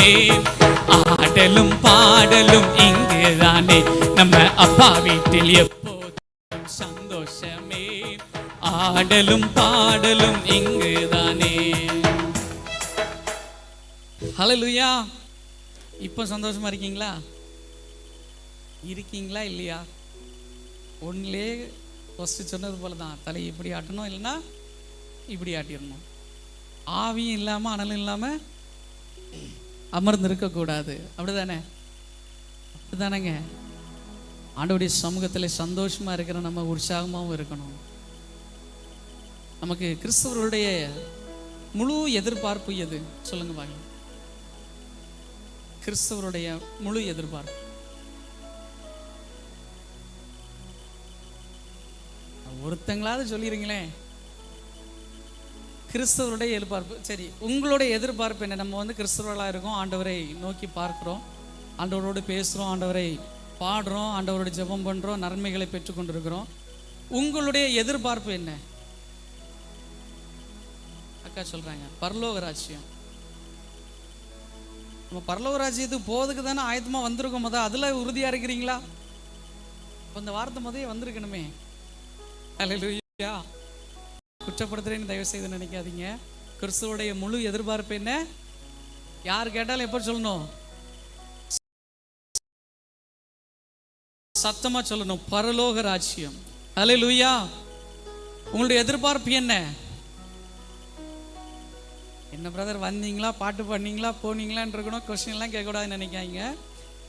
சந்தோஷமே ஆடலும் பாடலும் இங்குதானே. நம்ம அப்பா வீட்டில் எப்போதும் சந்தோஷமே. ஆடலும் பாடலும் இங்குதானே. ஹalleluya. இப்போ சந்தோஷமா இருக்கீங்களா? இருக்கீங்களா இல்லையா? ஒன்லே ஃபஸ்ட்டு சொன்னது போல தான் தலை இப்படி ஆட்டணும் இல்லைன்னா இப்படி ஆட்டிடணும். ஆவியும் இல்லாமல் அனலும் இல்லாமல் அமர்ந்து இருக்கக்கூடாது அப்படிதானே? அப்படிதானேங்க? ஆண்டோடைய சமூகத்தில் சந்தோஷமாக இருக்கிற நம்ம உற்சாகமாகவும் இருக்கணும். நமக்கு கிறிஸ்தவர்களுடைய முழு எதிர்பார்ப்பு எது? சொல்லுங்க வாங்க கிறிஸ்தவருடைய முழு எதிர்பார்ப்பு. ஒருத்தங்களாவது சொல்லிடுங்களேன் கிறிஸ்தவருடைய எதிர்பார்ப்பு. சரி உங்களுடைய எதிர்பார்ப்பு என்ன? நம்ம வந்து கிறிஸ்தவர்களாக இருக்கோம் ஆண்டவரை நோக்கி பார்க்குறோம். ஆண்டவரோடு பேசுகிறோம் ஆண்டவரை பாடுறோம் ஆண்டவரோட ஜெபம் பண்ணுறோம் நன்மைகளை பெற்றுக்கொண்டிருக்கிறோம் உங்களுடைய எதிர்பார்ப்பு என்ன? அக்கா சொல்கிறாங்க பரலோக ராஜ்யம் நம்ம பரலோக ராஜ்யத்துக்கு போகிறதுக்கு தானே ஆயத்தமாக வந்திருக்கோம். மொதல் அதில் உறுதியாக இருக்கிறீங்களா? இப்போ இந்த வார்த்தை முதல்ல வந்திருக்கணுமே. அலையா குற்றப்படுத்துறேன்னு தயவு செய்து நினைக்காதீங்க. கிறிஸ்துவோடைய முழு எதிர்பார்ப்பு என்ன? யார் கேட்டாலும் எப்போ சொல்லணும்? சத்தமா சொல்லணும். பரலோக ராஜ்யம். அல்லேலூயா உங்களுடைய எதிர்பார்ப்பு என்ன? என்ன பிரதர் வந்தீங்களா? பாட்டு பண்ணீங்களா போனீங்களான்னு இருக்கணும். கொஸ்டின்லாம் கேட்கக்கூடாதுன்னு நினைக்காங்க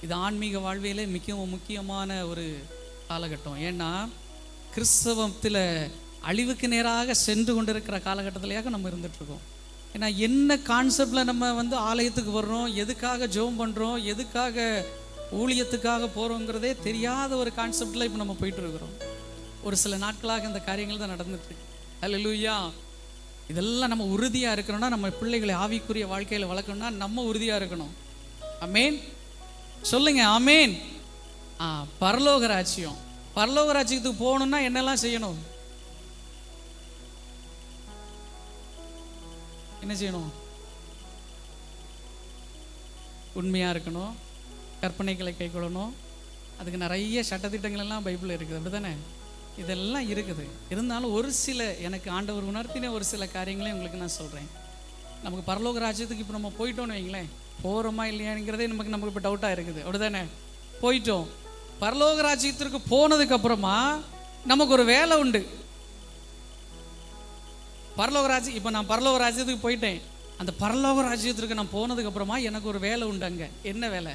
இது ஆன்மீக வாழ்வியலே மிகவும் முக்கியமான ஒரு காலகட்டம். ஏன்னா கிறிஸ்தவத்தில் அழிவுக்கு நேராக சென்று கொண்டிருக்கிற காலகட்டத்திலேயாக நம்ம இருந்துட்டு இருக்கோம் ஏன்னா என்ன கான்செப்டில் நம்ம வந்து ஆலயத்துக்கு வர்றோம் எதுக்காக ஜோம் பண்ணுறோம் எதுக்காக ஊழியத்துக்காக போகிறோங்கிறதே தெரியாத ஒரு கான்செப்டில் இப்போ நம்ம போயிட்டு இருக்கிறோம் ஒரு சில நாட்களாக இந்த காரியங்கள் தான் நடந்துட்டுருக்கு அல்ல லூயா இதெல்லாம் நம்ம உறுதியாக இருக்கணும்னா நம்ம பிள்ளைகளை ஆவிக்குரிய வாழ்க்கையில் வளர்க்கணும்னா நம்ம உறுதியாக இருக்கணும். அமேன் சொல்லுங்க அமேன் ஆ பரலோக ராஜ்யம் பரலோக ராஜ்யத்துக்கு என்னெல்லாம் செய்யணும்? என்ன செய்யணும்? உண்மையாக இருக்கணும். கற்பனைகளை கைக்கொள்ளணும். அதுக்கு நிறைய சட்டத்திட்டங்கள் எல்லாம் பைபிளில் இருக்குது. அப்படி தானே இதெல்லாம் இருக்குது. இருந்தாலும் ஒரு சில எனக்கு ஆண்டவர் உணர்த்தின ஒரு சில காரியங்களையும் உங்களுக்கு நான் சொல்கிறேன் நமக்கு பரலோக ராஜ்யத்துக்கு இப்போ நம்ம போயிட்டோம்னு வைங்களேன். போகிறோமா இல்லையாங்கிறதே நமக்கு நமக்கு இப்போ டவுட்டாக இருக்குது. அப்படி தானே போயிட்டோம். பரலோக ராஜ்யத்திற்கு போனதுக்கப்புறமா நமக்கு ஒரு வேலை உண்டு. பரலோக ராஜ்யம் இப்போ நான் பரலோக ராஜ்யத்துக்கு போயிட்டேன். அந்த பரலோக ராஜ்யத்திற்கு நான் போனதுக்கு அப்புறமா எனக்கு ஒரு வேலை உண்டு அங்க. என்ன வேலை?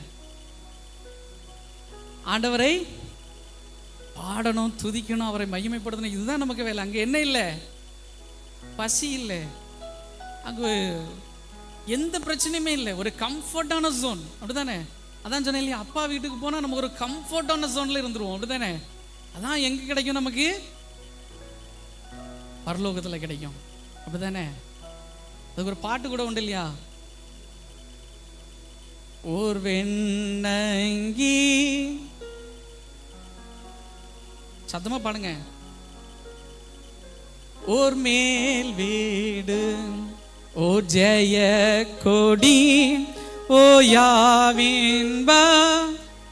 ஆண்டவரை பாடணும் துதிக்கணும் அவரை மகிமைப்படுத்தணும். இதுதான் நமக்கு வேலை. அங்கே என்ன இல்லை? பசி இல்லை. அங்கே எந்த பிரச்சனையுமே இல்லை. ஒரு கம்ஃபர்டான ஜோன் அப்படிதானே அதான் சொன்னேன் இல்லையா? அப்பா வீட்டுக்கு போனால் நம்ம ஒரு கம்ஃபர்டான ஜோனில் இருந்துருவோம். அப்படிதானே அதான் எங்கே கிடைக்கும் நமக்கு? பரலோகத்தில் கிடைக்கும். அப்படிதானே? அதுக்கு ஒரு பாட்டு கூட உண்டு இல்லையா? ஓர் வெண்ணங்கி. சத்தமா பாடுங்க. ஓர் மேல் வீடு ஓ ஜெய கொடி ஓ யாவின்பா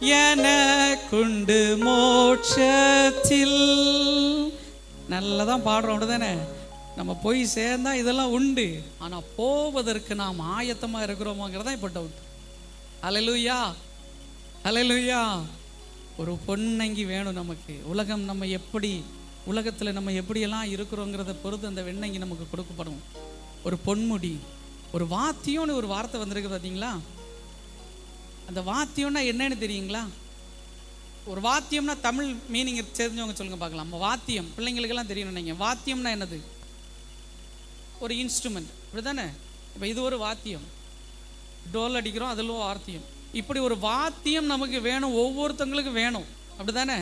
எனக்குண்டு மோட்சத்தில் நல்லா தான் பாடுறோம் அப்படிதானே? நம்ம போய் சேர்ந்தா இதெல்லாம் உண்டு. ஆனால் போவதற்கு நாம் ஆயத்தமாக இருக்கிறோமோங்கிறதான் இப்போ டவுட் அலலுயா அலலுயா ஒரு பொன்னங்கி வேணும் நமக்கு. உலகம் நம்ம எப்படி உலகத்தில் நம்ம எப்படியெல்லாம் இருக்கிறோங்கிறத பொறுத்து அந்த வெண்ணங்கி நமக்கு கொடுக்கப்படும். ஒரு பொன்முடி ஒரு வாத்தியம்னு ஒரு வார்த்தை வந்திருக்கு பார்த்தீங்களா அந்த வாத்தியம்னா என்னன்னு தெரியுங்களா? ஒரு வாத்தியம்னா தமிழ் மீனிங் தெரிஞ்சவங்க சொல்லுங்க பார்க்கலாம். நம்ம வாத்தியம் பிள்ளைங்களுக்கெல்லாம் தெரியணும் நீங்கள் வாத்தியம்னா என்னது? ஒரு இன்ஸ்ட்ருமெண்ட் இப்படிதானே இப்போ இது ஒரு வாத்தியம். டோல் அடிக்கிறோம் அதில் வாத்தியம். இப்படி ஒரு வாத்தியம் நமக்கு வேணும் ஒவ்வொருத்தங்களுக்கும் வேணும். அப்படிதானே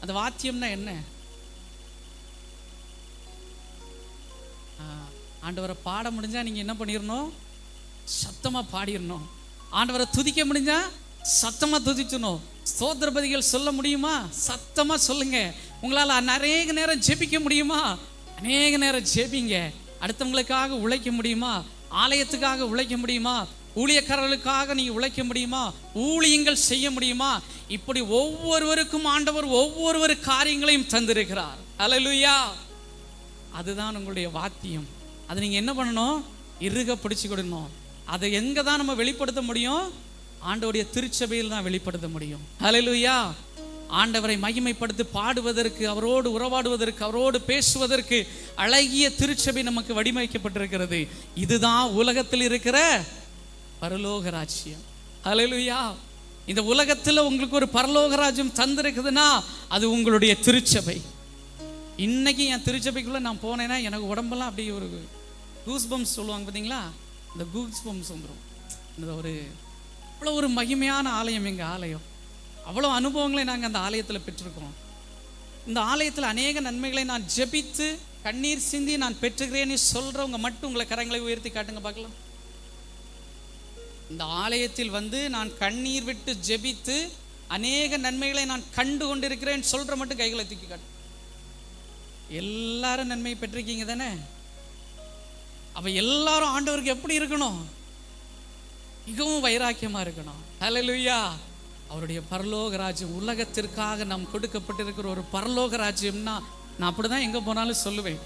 அந்த வாத்தியம்னா என்ன? ஆண்டவரை பாட முடிஞ்சால் நீங்கள் என்ன பண்ணிடணும் சத்தமாக பாடிடணும் ஆண்டவரை துதிக்க முடிஞ்சால் சத்தமாக துதிச்சணும் ஸ்தோத்திரபதிகள் சொல்ல முடியுமா? சத்தமாக சொல்லுங்க. உங்களால் நிறைய நேரம் ஜெபிக்க முடியுமா? அநேக நேரம் ஜெபிங்க. அடுத்தவங்களுக்காக உழைக்க முடியுமா? ஆலயத்துக்காக உழைக்க முடியுமா? ஊழியக்காரர்களுக்காக நீங்க உழைக்க முடியுமா? ஊழியங்கள் செய்ய முடியுமா? இப்படி ஒவ்வொருவருக்கும் ஆண்டவர் ஒவ்வொருவரு காரியங்களையும் தந்திருக்கிறார். அலலுயா அதுதான் உங்களுடைய வாத்தியம். அதை நீங்க என்ன பண்ணணும்? இறுக பிடிச்சுக்கிடணும் அதை எங்க தான் நம்ம வெளிப்படுத்த முடியும்? ஆண்டவருடைய திருச்சபையில் தான் வெளிப்படுத்த முடியும். ஹalleluya. ஆண்டவரை மகிமைப்படுத்தி பாடுவதற்கு அவரோடு உறவாடுவதற்கு அவரோடு பேசுவதற்கு அழகிய திருச்சபை நமக்கு வடிவமைக்கப்பட்டிருக்கிறது. இதுதான் உலகத்தில் இருக்கிற பரலோக ராஜ்யம். ஹalleluya. இந்த உலகத்தில் உங்களுக்கு ஒரு பரலோக ராஜ்யம் தந்திருக்குதுன்னா அது உங்களுடைய திருச்சபை. இன்னைக்கு என் திருச்சபைக்குள்ளே நான் போனேன்னா எனக்கு உடம்பெல்லாம் அப்படியே ஒரு கூஸ் பம்ஸ் சொல்லுவாங்க பார்த்தீங்களா இந்த கூஸ் பம்ஸ் வந்துடும் இந்த ஒரு அவ்வளோ ஒரு மகிமையான ஆலயம் எங்கள் ஆலயம். அவ்வளோ அனுபவங்களை நாங்கள் அந்த ஆலயத்தில் பெற்றிருக்கோம் இந்த ஆலயத்தில் அநேக நன்மைகளை நான் ஜெபித்து கண்ணீர் சிந்தி நான் பெற்றுகிறேன்னு சொல்கிறவங்க மட்டும் உங்களை கரங்களை உயர்த்தி காட்டுங்க பார்க்கலாம். இந்த ஆலயத்தில் வந்து நான் கண்ணீர் விட்டு ஜெபித்து அநேக நன்மைகளை நான் கண்டு கொண்டிருக்கிறேன் சொல்கிற மட்டும் கைகளை தூக்கி காட்டு. எல்லாரும் நன்மை பெற்றிருக்கீங்க தானே? அப்ப எல்லாரும் ஆண்டவருக்கு எப்படி இருக்கணும்? மிகவும் வைராக்கியமாக இருக்கணும். ஹலலுயா அவருடைய பரலோக ராஜ்யம் உலகத்திற்காக நாம் கொடுக்கப்பட்டிருக்கிற ஒரு பரலோக ராஜ்யம்னா நான் அப்படி தான் எங்கே போனாலும் சொல்லுவேன்.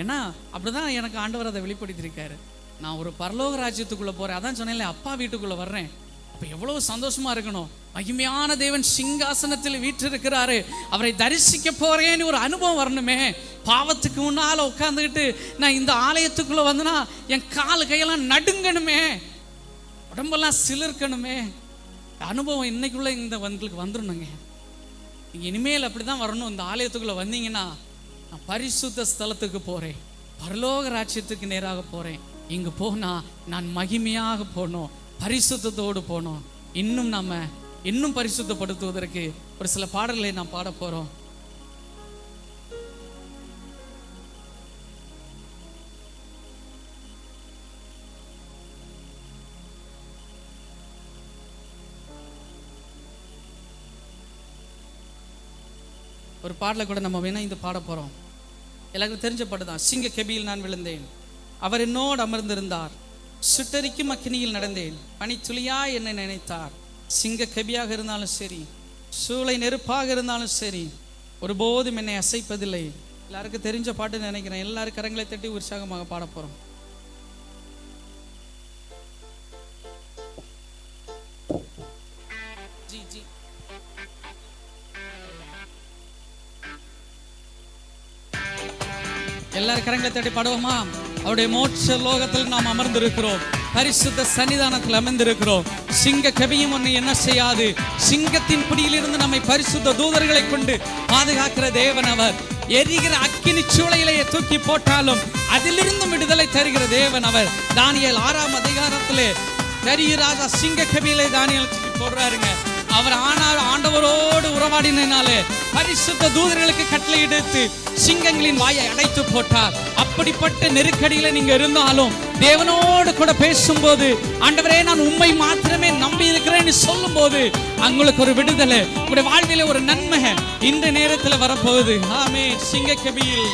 ஏன்னா அப்படிதான் எனக்கு ஆண்டவர் அதை வெளிப்படுத்தியிருக்காரு. நான் ஒரு பரலோக ராஜ்யத்துக்குள்ளே போகிறேன் அதான் சொன்னேன்ல அப்பா வீட்டுக்குள்ளே வர்றேன். அப்போ எவ்வளோ சந்தோஷமா இருக்கணும். மகிமையான தேவன் சிங்காசனத்தில் வீற்றிருக்கிறாரு. அவரை தரிசிக்க போறேன்னு ஒரு அனுபவம் வரணுமே. பாவத்துக்கு முன்னால் உட்காந்துக்கிட்டு நான் இந்த ஆலயத்துக்குள்ளே வந்தேன்னா என் கால் கையெல்லாம் நடுங்கணுமே. உடம்பெல்லாம் சிலிர்க்கணுமே. அனுபவம் இன்னைக்குள்ள இந்த உங்களுக்கு வந்துடணுங்க நீங்கள் இனிமேல் அப்படிதான் வரணும். இந்த ஆலயத்துக்குள்ள வந்தீங்கன்னா நான் பரிசுத்த ஸ்தலத்துக்கு போறேன். பரலோக ராஜ்யத்துக்கு நேராக போறேன். இங்க போனா நான் மகிமையாக போனோம். பரிசுத்தத்தோடு போனோம். இன்னும் நாம இன்னும் பரிசுத்தப்படுத்துவதற்கு ஒரு சில பாடல்களை நான் பாட போறோம். ஒரு பாடலை கூட நம்ம வேணால் இது பாட போகிறோம் எல்லாருக்கும் தெரிஞ்ச பாட்டு தான். சிங்க கெபியில் நான் விழுந்தேன். அவர் என்னோடு அமர்ந்திருந்தார். சுட்டரிக்கும் அக்கினியில் நடந்தேன். பனித்துளியா என்னை நினைத்தார். சிங்க கெபியாக இருந்தாலும் சரி சூளை நெருப்பாக இருந்தாலும் சரி ஒருபோதும் என்னை அசைப்பதில்லை. எல்லாருக்கும் தெரிஞ்ச பாட்டு நினைக்கிறேன். எல்லாரும் கரங்களை தட்டி உற்சாகமாக பாட போகிறோம் எல்லாரும் கரங்களை தட்டி பாடுவோமா? அவருடைய மோட்ச லோகத்தில் நாம் அமர்ந்திருக்கிறோம். பரிசுத்த சன்னிதானத்தில் அமர்ந்திருக்கிறோம். சிங்க கவியும் ஒன்று என்ன செய்யாது? சிங்கத்தின் பிடியிலிருந்து நம்மை பரிசுத்த தூதர்களை கொண்டு பாதுகாக்கிற தேவன் அவர். எரிகிற அக்கினி சூளையிலேயே தூக்கி போட்டாலும் அதிலிருந்தும் விடுதலை தருகிற தேவன் அவர். தானியல் ஆறாம் அதிகாரத்திலே பெரிய ராஜா சிங்க கவியிலே தானியல் போடுறாருங்க. அவர் ஆனால் ஆண்டவரோடு உறவாடினாலே பரிசுத்த தூதர்களுக்கு கட்டளை எடுத்து சிங்கங்களின் வாயை அடைத்து போட்டார். அப்படிப்பட்ட நெருக்கடியில நீங்க இருந்தாலும் தேவனோடு கூட பேசும்போது ஆண்டவரே நான் உண்மை மாத்திரமே நம்பி இருக்கிறேன்னு சொல்லும்போது உங்களுக்கு ஒரு விடுதலை உங்களுடைய வாழ்வில ஒரு நன்மை இந்த நேரத்துல வரப்போகுது. ஆமே சிங்க கபியில்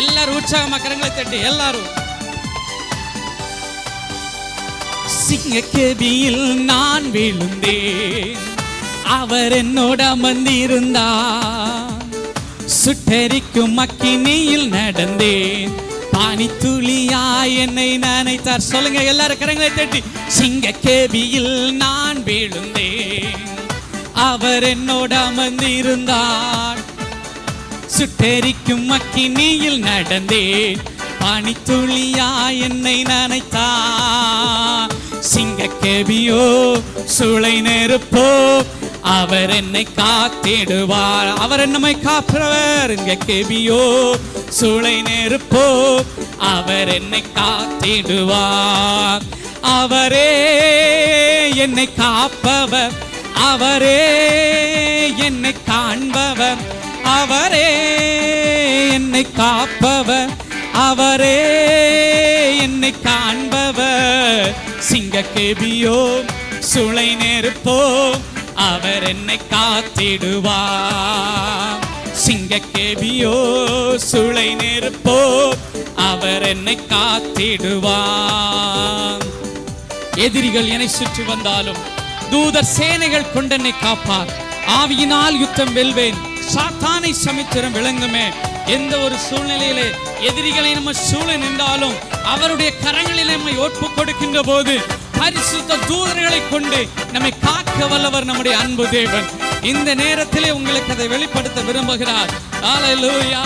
எல்லாரும் உற்சாகமா கரங்களை தட்டி எல்லாரும். சிங்கக்கேபியில் நான் விழுந்தேன். அவர் என்னோட அமர்ந்திருந்தார் சுட்டரிக்கும் மக்கினியில் நடந்தேன். பானித்துளியா என்னை நினைத்தார். சொல்லுங்க எல்லாரும் கரங்களை தட்டி. சிங்கக்கேபியில் நான் விழுந்தேன். அவர் என்னோட அமர்ந்திருந்தார். சுட்டெரிக்கும் மக்கினியில் நடந்தேன். பனித்துளியா என்னை சிங்க கேபியோ சுளை நெருப்போ அவர் என்னை காத்திடுவார். அவர் என்னமை காப்பவர் இங்க கேபியோ சுளை நெருப்போ அவர் என்னை காத்திடுவார். அவரே என்னை காப்பவர் அவரே என்னை காண்பவர் அவரே என்னை காப்பவர் அவரே என்னை காண்பவர். எங்க சிங்கக்கேபியோ சுளை நெருப்போம். அவர் என்னை காத்திடுவார். சிங்க கேபியோ சுளை நெருப்போ அவர் என்னை காத்திடுவார். எதிரிகள் என்னை சுற்றி வந்தாலும் தூதர் சேனைகள் கொண்டு என்னை காப்பார். ஆவியினால் யுத்தம் வெல்வேன். சாத்தானை சமித்திரம் விளங்குமே. எந்த ஒரு சூழ்நிலையிலே எதிரிகளை நம்ம சூழ நின்றாலும் அவருடைய கரங்களில் நம்மை ஒப்பு கொடுக்கின்ற போது பரிசுத்த தூதர்களை கொண்டு நம்மை காக்க வல்லவர் நம்முடைய அன்பு தேவன். இந்த நேரத்திலே உங்களுக்கு அதை வெளிப்படுத்த விரும்புகிறார். ஹalleluya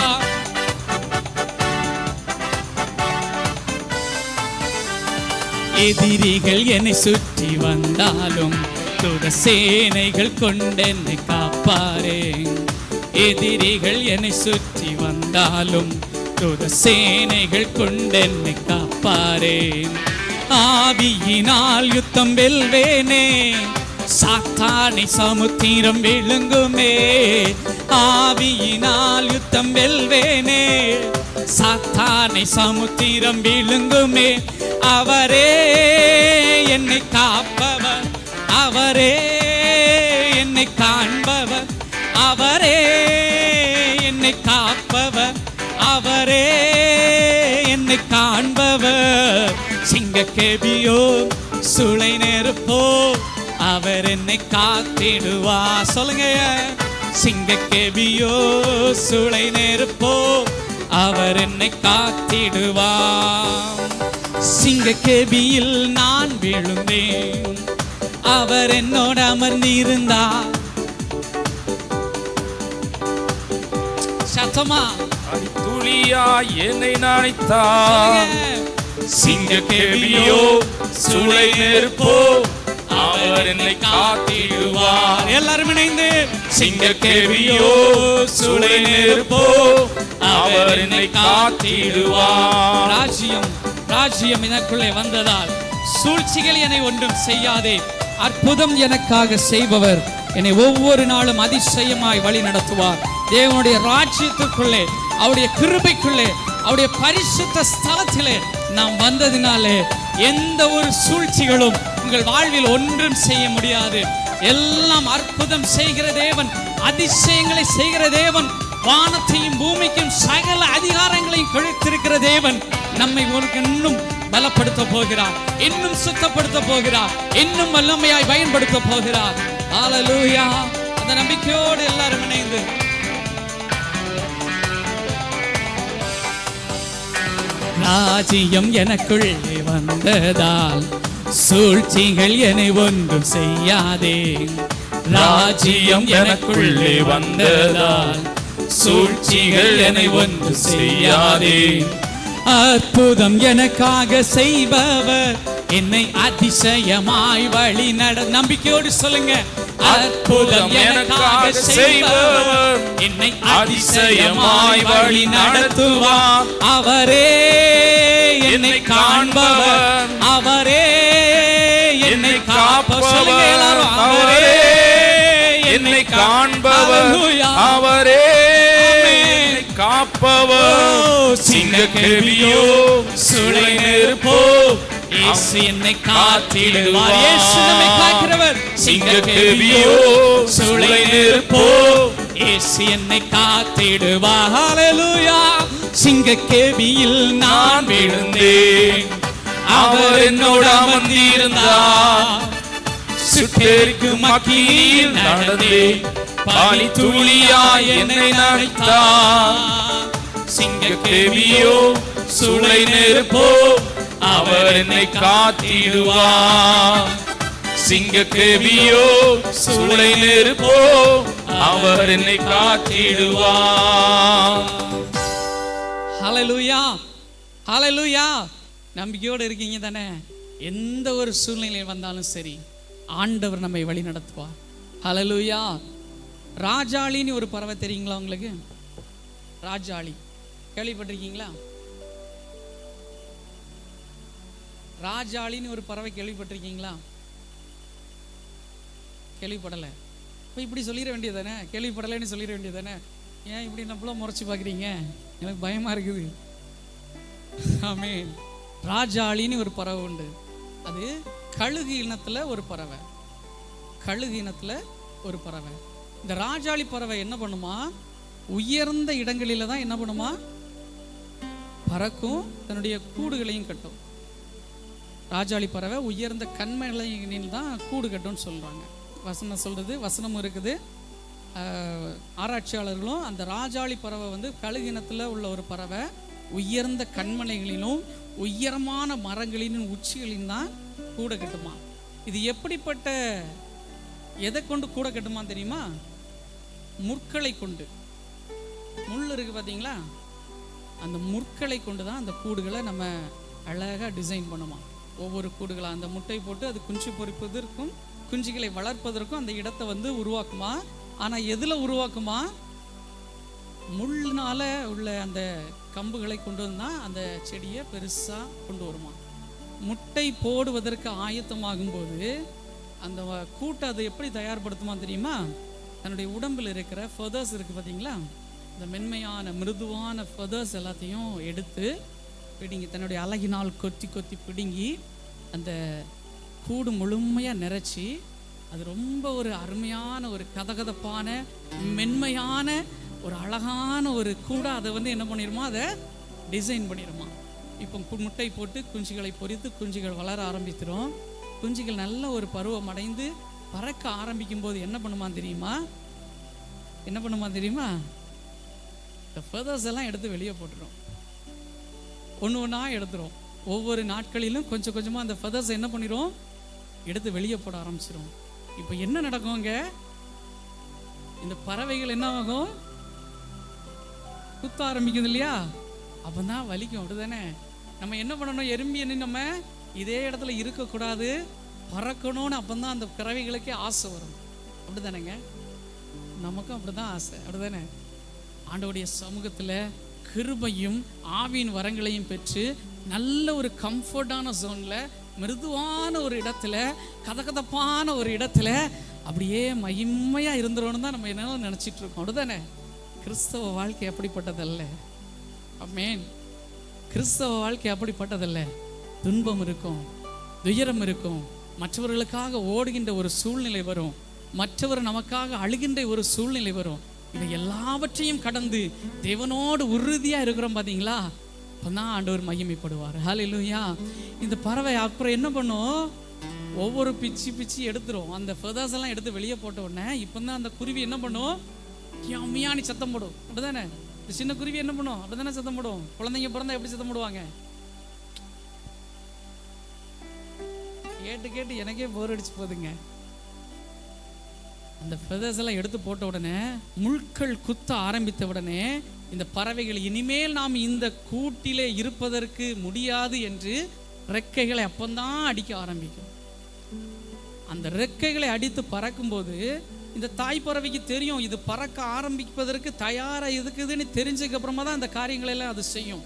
எதிரிகள் என்னை சுற்றி வந்தாலும் துர சேனைகள் கொண்டென்னை காப்பாரே. எதிரிகள் என்னை சுற்றி வந்தாலும் துர சேனைகள் கொண்டென்னை காப்பாரேன் ஆவியினால் யுத்தம் வெல்வேனே. சாத்தானை சமுத்திரம் விழுங்குமே. ஆவியினால் யுத்தம் வெல்வேனே. சாத்தானை சமுத்திரம் விழுங்குமே. அவரே என்னை காப்பவர். அவரே என்னை காண்பவர். அவரே என்னை காப்பவர். அவரே என்னை காண்பவர். சிங்க கேபியோ சுளை நெருப்போ அவர் என்னை காத்திடுவா. சொல்லுங்க சிங்க கேபியோ சுளை நெருப்போ அவர் என்னை காத்திடுவார் சிங்க கேபியில் நான் விழுந்தேன். அவர் என்னோட அமர்ந்திருந்தார் சத்தமா. துளியா என்னை நினைத்தார் சிங்க கேபியோ சுளை நெருப்போ அவர் என்னை காத்திடுவார். எல்லாரும் இணைந்து சிங்க கேபியோ சுளை நெருப்போ அவர் என்னை காத்திடுவார். ராஜ்யம் ராஜ்யம் எனக்குள்ளே வந்ததால் சூழ்ச்சிகள் என்னை ஒன்றும் செய்யாதே. அற்புதம் எனக்காக செய்பவர் என்னை ஒவ்வொரு நாளும் அதிசயமாய் வழி நடத்துவார் தேவனுடைய ராஜ்யத்துக்குள்ளே அவருடைய கிருபைக்குள்ளே அவருடைய பரிசுத்த ஸ்தலத்திலே நாம் வந்ததினாலே எந்த ஒரு சூழ்ச்சிகளும் உங்கள் வாழ்வில் ஒன்றும் செய்ய முடியாது. எல்லாம் அற்புதம் செய்கிற தேவன் அதிசயங்களை செய்கிற தேவன் வானத்தையும் பூமிக்கும் சகல அதிகாரங்களையும் கொழுத்திருக்கிற தேவன் நம்மை ஒரு இன்னும் பலப்படுத்த போகிறார் இன்னும் சுத்தப்படுத்த போகிறார் இன்னும் வல்லமையாய் பயன்படுத்த போகிறார். அந்த நம்பிக்கையோடு எல்லாரும் இணைந்து ராஜ்யம் எனக்குள்ளே வந்ததால் சூழ்ச்சிகள் என்னை ஒன்றும் செய்யாதே. ராஜ்யம் எனக்குள்ளே வந்ததால் சூழ்ச்சிகள் என்னை ஒன்று செய்யாதே. அற்புதம் எனக்காக செய்பவர் என்னை அதிசயமாய் வழி நட நம்பிக்கையோடு சொல்லுங்க. அற்புதம் எனக்காக செய்பவர். என்னை அதிசயமாய் வழி நடத்துவார். அவரே என்னை காண்பவர். அவரே என்னை காப்பவர். அவரே என்னை காண்பவர். அவரே காப்பவர். சிங்க கேபியோ சுளை நெருப்போ இயேசு என்னை காத்திடுவார் இயேசு நம்மை காக்கிறவர். சிங்க கேபியோ சுளை நெருப்போ இயேசு என்னை காத்திடுவார். ஹalleluya. சிங்க கேபியில் நான் விழுந்தேன். அவர் என்னோடு அமர்ந்திருந்தார். சுட்டெரிக்கும் அக்கினியில் நடந்தே. பாலி துளியாய் என்னை நனைத்தார். சிங்க கேபியோ சுளை நெருப்போ அவர் என்னை காத்திடுவார் சிங்க கேவியோ சூளை நெருப்போ அவர் என்னை காத்திடுவார் ஹalleluya ஹalleluya நம்பிக்கையோடு இருக்கீங்க தானே? எந்த ஒரு சூழ்நிலையில் வந்தாலும் சரி ஆண்டவர் நம்மை வழி நடத்துவார். ஹலலுயா ராஜாளின்னு ஒரு பறவை தெரியுங்களா உங்களுக்கு? ராஜாளி. கேள்விப்பட்டிருக்கீங்களா? ராஜாளின்னு ஒரு பறவை கேள்விப்பட்டிருக்கீங்களா? கேள்விப்படலை. இப்போ இப்படி சொல்லிட வேண்டியது தானே கேள்விப்படலைன்னு சொல்லிட வேண்டியது தானே ஏன் இப்படி நம்மளும் முறைச்சி பார்க்குறீங்க எனக்கு பயமாக இருக்குது. ஆமே ராஜாளின்னு ஒரு பறவை உண்டு. அது கழுகு இனத்தில் ஒரு பறவை. கழுகு இனத்தில் ஒரு பறவை. இந்த ராஜாளி பறவை என்ன பண்ணுமா? உயர்ந்த இடங்களில தான் என்ன பண்ணுமா? பறக்கும் தன்னுடைய கூடுகளையும் கட்டும். ராஜாளி பறவை உயர்ந்த கண்மலையினில் தான் கூடு கட்டும்னு சொல்கிறாங்க வசனம் சொல்கிறது வசனமும் இருக்குது. ஆராய்ச்சியாளர்களும் அந்த ராஜாளி பறவை வந்து கழுகினத்தில் உள்ள ஒரு பறவை. உயர்ந்த கண்மலைகளிலும் உயரமான மரங்களின் உச்சிகளின் தான் கூடை கட்டுமா? இது எப்படிப்பட்ட எதை கொண்டு கூட கட்டுமா தெரியுமா? முற்களை கொண்டு. முள் இருக்கு பார்த்தீங்களா அந்த முற்களை கொண்டு தான் அந்த கூடுகளை நம்ம அழகாக டிசைன் பண்ணுமா? ஒவ்வொரு கூடுகளாக அந்த முட்டை போட்டு அது குஞ்சு பொறிப்பதற்கும் குஞ்சுகளை வளர்ப்பதற்கும் அந்த இடத்தை வந்து உருவாக்குமா? ஆனால் எதில் உருவாக்குமா? முள்னால உள்ள அந்த கம்புகளை கொண்டு வந்தால் அந்த செடியை பெருசாக கொண்டு வருமா? முட்டை போடுவதற்கு ஆயத்தமாகும் போது அந்த கூட்டை அதை எப்படி தயார்படுத்துமா தெரியுமா? தன்னுடைய உடம்பில் இருக்கிற ஃபெதர்ஸ் இருக்குது பார்த்தீங்களா இந்த மென்மையான மிருதுவான ஃபெதர்ஸ் எல்லாத்தையும் எடுத்து பிடுங்கி தன்னுடைய அழகினால் கொத்தி கொத்தி பிடுங்கி அந்த கூடு முழுமையாக நிறச்சி அது ரொம்ப ஒரு அருமையான ஒரு கதகதப்பான மென்மையான ஒரு அழகான ஒரு கூட அதை வந்து என்ன பண்ணிடுமோ அதை டிசைன் பண்ணிடுமா இப்போ முட்டை போட்டு குஞ்சுகளை பொரித்து குஞ்சுகள் வளர ஆரம்பித்திரும் குஞ்சுகள் நல்ல ஒரு பருவம் அடைந்து பறக்க ஆரம்பிக்கும் போது என்ன பண்ணுமா தெரியுமா? என்ன பண்ணுமா தெரியுமா? இந்த ஃபெதர்ஸ் எல்லாம் எடுத்து வெளியே போட்டுரும். ஒன்று ஒன்றா எடுத்துரும். ஒவ்வொரு நாட்களிலும் கொஞ்சம் கொஞ்சமாக அந்த ஃபெதர்ஸ் என்ன பண்ணிடும் எடுத்து வெளியே போட ஆரம்பிச்சிரும். இப்போ என்ன நடக்கும் இந்த பறவைகள் என்ன ஆகும் குத்த ஆரம்பிக்குது இல்லையா? அப்போ தான் வலிக்கும் அப்படிதானே? நம்ம என்ன பண்ணணும்? எறும்பின்னு நம்ம? இதே இடத்துல இருக்கக்கூடாது. பறக்கணும்னு அப்போ தான் அந்த பறவைகளுக்கே ஆசை வரும். அப்படிதானேங்க? நமக்கும் அப்படிதான் ஆசை. அப்படிதானே? ஆண்டவுடைய சமூகத்தில் கிருபையும் ஆவியின் வரங்களையும் பெற்று நல்ல ஒரு கம்ஃபர்டான ஜோனில் மிருதுவான ஒரு இடத்துல கதகதப்பான ஒரு இடத்துல அப்படியே மகிமையாக இருந்துருவோன்னு தான் நம்ம என்ன நினச்சிட்டு இருக்கோம். அப்படிதானே? கிறிஸ்தவ வாழ்க்கை அப்படிப்பட்டதல்ல. அமேன் கிறிஸ்தவ வாழ்க்கை அப்படிப்பட்டதல்ல. துன்பம் இருக்கும் துயரம் இருக்கும். மற்றவர்களுக்காக ஓடுகின்ற ஒரு சூழ்நிலை வரும். மற்றவர் நமக்காக அழுகின்ற ஒரு சூழ்நிலை வரும். இவை எல்லாவற்றையும் கடந்து தேவனோடு உறுதியாக இருக்கிறோம் பார்த்தீங்களா அப்போதான் ஆண்டவர் மகிமைப்படுவார். ஹalleluya இந்த பறவை அப்புறம் என்ன பண்ணும்? ஒவ்வொரு பிச்சு பிச்சு எடுத்துரும். அந்த ஃபெதர்ஸ் எல்லாம் எடுத்து வெளியே போட்ட உடனே இப்போ தான் அந்த குருவி என்ன பண்ணும்? கம்மியானி சத்தம் போடும். அப்படிதானே? இந்த சின்ன குருவி என்ன பண்ணும்? அப்படிதானே சத்தம் போடும்? குழந்தைங்க பிறந்தா எப்படி சத்தம் போடுவாங்க? கேட்டு கேட்டு எனக்கே போர் அடிச்சு போகுதுங்க அந்த ஃபெதர்ஸ் எல்லாம் எடுத்து போட்ட உடனே முள்கள் குத்த ஆரம்பித்த உடனே இந்த பறவைகள் இனிமேல் நாம் இந்த கூட்டிலே இருப்பதற்கு முடியாது என்று ரெக்கைகளை அப்பந்தான் அடிக்க ஆரம்பிக்கும். அந்த ரெக்கைகளை அடித்து பறக்கும்போது இந்த தாய் பறவைக்கு தெரியும் இது பறக்க ஆரம்பிப்பதற்கு தயாராக இருக்குதுன்னு தெரிஞ்சதுக்கு அப்புறமா தான் அந்த காரியங்களை எல்லாம் அது செய்யும்.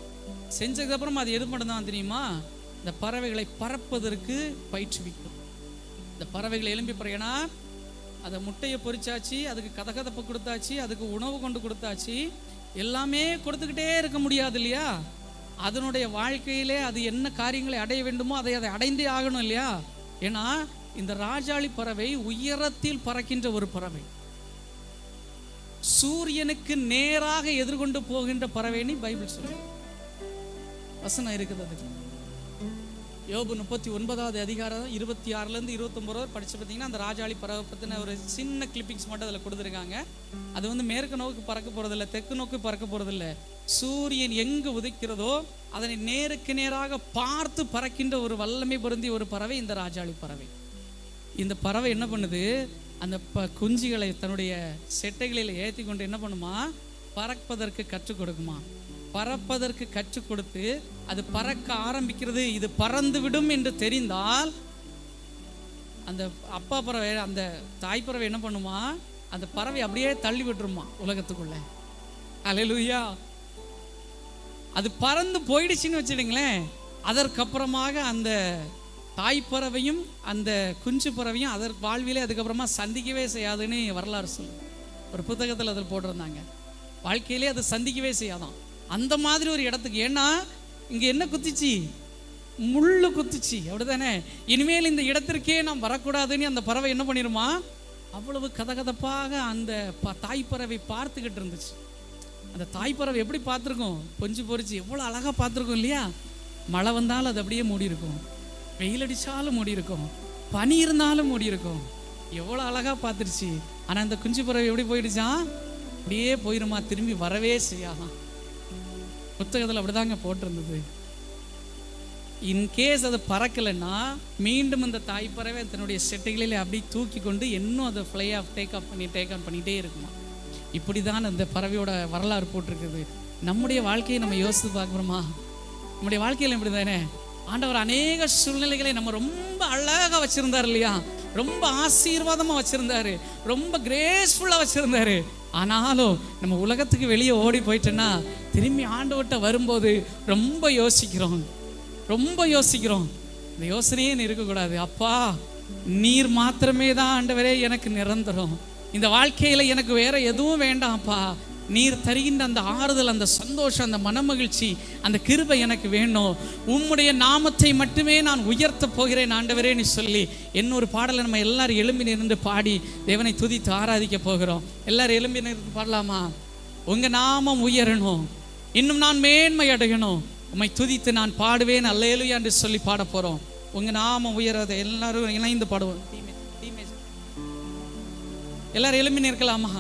செஞ்சதுக்கு அப்புறமா அது எது மட்டும்தான் தெரியுமா? இந்த பறவைகளை பறப்பதற்கு பயிற்றுவிக்கும். இந்த பறவைகளை எழும்பி பறையினா அதை முட்டையை பொறிச்சாச்சு அதுக்கு கதகதப்பு கொடுத்தாச்சு அதுக்கு உணவு கொண்டு கொடுத்தாச்சு எல்லாமே கொடுத்துக்கிட்டே இருக்க முடியாது இல்லையா? அதனுடைய வாழ்க்கையிலே அது என்ன காரியங்களை அடைய வேண்டுமோ அதை அதை அடைந்தே ஆகணும் இல்லையா? ஏன்னா இந்த ராஜாளி பறவை உயரத்தில் பறக்கின்ற ஒரு பறவை. சூரியனுக்கு நேராக எதிர்கொண்டு போகின்ற பறவைன்னு பைபிள் சொல்லு வசனம் இருக்குது அதுக்கு. யோபு முப்பத்தி ஒன்பதாவது அதிகாரம் இருபத்தி ஆறுலேருந்து இருபத்தொம்பது வரை படித்து பார்த்தீங்கன்னா அந்த ராஜாளி பறவை பற்றின ஒரு சின்ன கிளிப்பிங்ஸ் மட்டும் அதில் கொடுத்துருக்காங்க. அது வந்து மேற்கு நோக்கு பறக்க போகிறதில்ல தெற்கு நோக்கு பறக்க போகிறதில்ல சூரியன் எங்கு உதிக்கிறதோ அதனை நேருக்கு நேராக பார்த்து பறக்கின்ற ஒரு வல்லமை பொருந்திய ஒரு பறவை இந்த ராஜாளி பறவை. இந்த பறவை என்ன பண்ணுது? அந்த ப குஞ்சுகளை தன்னுடைய செட்டைகளில் ஏற்றி கொண்டு என்ன பண்ணுமா? பறப்பதற்கு கற்றுக் கொடுக்குமா? பறப்பதற்கு கற்றுக் கொடுத்து அது பறக்க ஆரம்பிக்கிறது. இது பறந்து விடும் என்று தெரிந்தால் அந்த அப்பா பறவை அந்த தாய் பறவை என்ன பண்ணுமா? அந்த பறவை அப்படியே தள்ளி விட்டுருமா உலகத்துக்குள்ள. அலையலுயா. அது பறந்து போயிடுச்சுன்னு வச்சுடுங்களேன் அதற்கப்புறமாக அந்த தாய் பறவையும் அந்த குஞ்சு பறவையும் அதற்கு வாழ்விலே அதுக்கப்புறமா சந்திக்கவே செய்யாதுன்னு வரலாறு சொல்லு ஒரு புத்தகத்தில் அதில் போட்டிருந்தாங்க. வாழ்க்கையிலே அது சந்திக்கவே செய்யாதான். அந்த மாதிரி ஒரு இடத்துக்கு. ஏன்னா இங்கே என்ன குத்திச்சு? முள்ளு குத்துச்சு. அப்படிதானே இனிமேல் இந்த இடத்திற்கே நாம் வரக்கூடாதுன்னு அந்த பறவை என்ன பண்ணிருமா? அவ்வளவு கதகதப்பாக அந்த ப- தாய் பறவை பார்த்துக்கிட்டு இருந்துச்சு. அந்த தாய்ப்பறவை எப்படி பார்த்துருக்கோம்? பொஞ்சு பொறிச்சு எவ்வளோ அழகாக பார்த்துருக்கோம் இல்லையா? மழை வந்தாலும் அது அப்படியே மூடி இருக்கும் வெயில் அடித்தாலும் மூடி இருக்கும் பனி இருந்தாலும் மூடி இருக்கும் எவ்வளோ அழகாக பார்த்துருச்சு. ஆனால் அந்த குஞ்சு பறவை எப்படி போயிடுச்சான்? அப்படியே போயிருமா. திரும்பி வரவே செய்யாதான். புத்தகத்தில் அப்படிதாங்க போட்டிருந்தது. இன்கேஸ் அது பறக்கலைன்னா மீண்டும் அந்த தாய்ப்பறவை தன்னுடைய செட்டைகளில் அப்படியே தூக்கி கொண்டு இன்னும் அதை ஃப்ளை ஆஃப் டேக் ஆஃப் பண்ணி டேக் ஆன் பண்ணிகிட்டே இருக்குமா? இப்படி தான் அந்த பறவையோட வரலாறு போட்டிருக்குது. நம்முடைய வாழ்க்கையை நம்ம யோசித்து பார்க்குறோமா? நம்முடைய வாழ்க்கையில் இப்படி தானே ஆண்டவர் அநேக சூழ்நிலைகளை நம்ம ரொம்ப அழகாக வச்சுருந்தார் இல்லையா? ரொம்ப ஆசீர்வாதமாக வச்சுருந்தாரு. ரொம்ப கிரேஸ்ஃபுல்லாக வச்சுருந்தாரு. ஆனாலும் நம்ம உலகத்துக்கு வெளியே ஓடி போயிட்டோன்னா திரும்பி ஆண்டவர்கிட்ட வரும்போது ரொம்ப யோசிக்கிறோம். ரொம்ப யோசிக்கிறோம். இந்த யோசனையே இருக்கக்கூடாது. அப்பா நீர் மாத்திரமே தான் ஆண்டவரே எனக்கு நிரந்தரம். இந்த வாழ்க்கையில் எனக்கு வேற எதுவும் வேண்டாம்ப்பா நீர் தருகின்ற அந்த ஆறுதல் அந்த சந்தோஷம் அந்த மனமகிழ்ச்சி அந்த கிருபை எனக்கு வேணும். உம்முடைய நாமத்தை மட்டுமே நான் உயர்த்த போகிறேன் ஆண்டவரேன்னு சொல்லி. இன்னொரு பாடலை நம்ம எல்லாரும் எலும்பி நின்று பாடி தேவனை துதித்து ஆராதிக்க போகிறோம். எல்லாரும் எலும்பி நின்று பாடலாமா? உங்கள் நாமம் உயரணும். இன்னும் நான் மேன்மை அடையணும். உம்மை துதித்து நான் பாடுவேன் அல்லேலுயா என்று சொல்லி பாட போகிறோம் உங்கள் நாமம் உயரதை. எல்லாரும் இணைந்து பாடுவோம். எல்லாரும் எலும்பி நிற்கலாமா?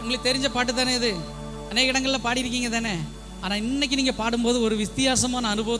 உங்களுக்கு தெரிஞ்ச பாட்டு தானே இது? அநேக இடங்கள்ல பாடியிருக்கீங்க தானே? ஆனா இன்னைக்கு நீங்க பாடும்போது ஒரு வித்தியாசமான அனுபவம்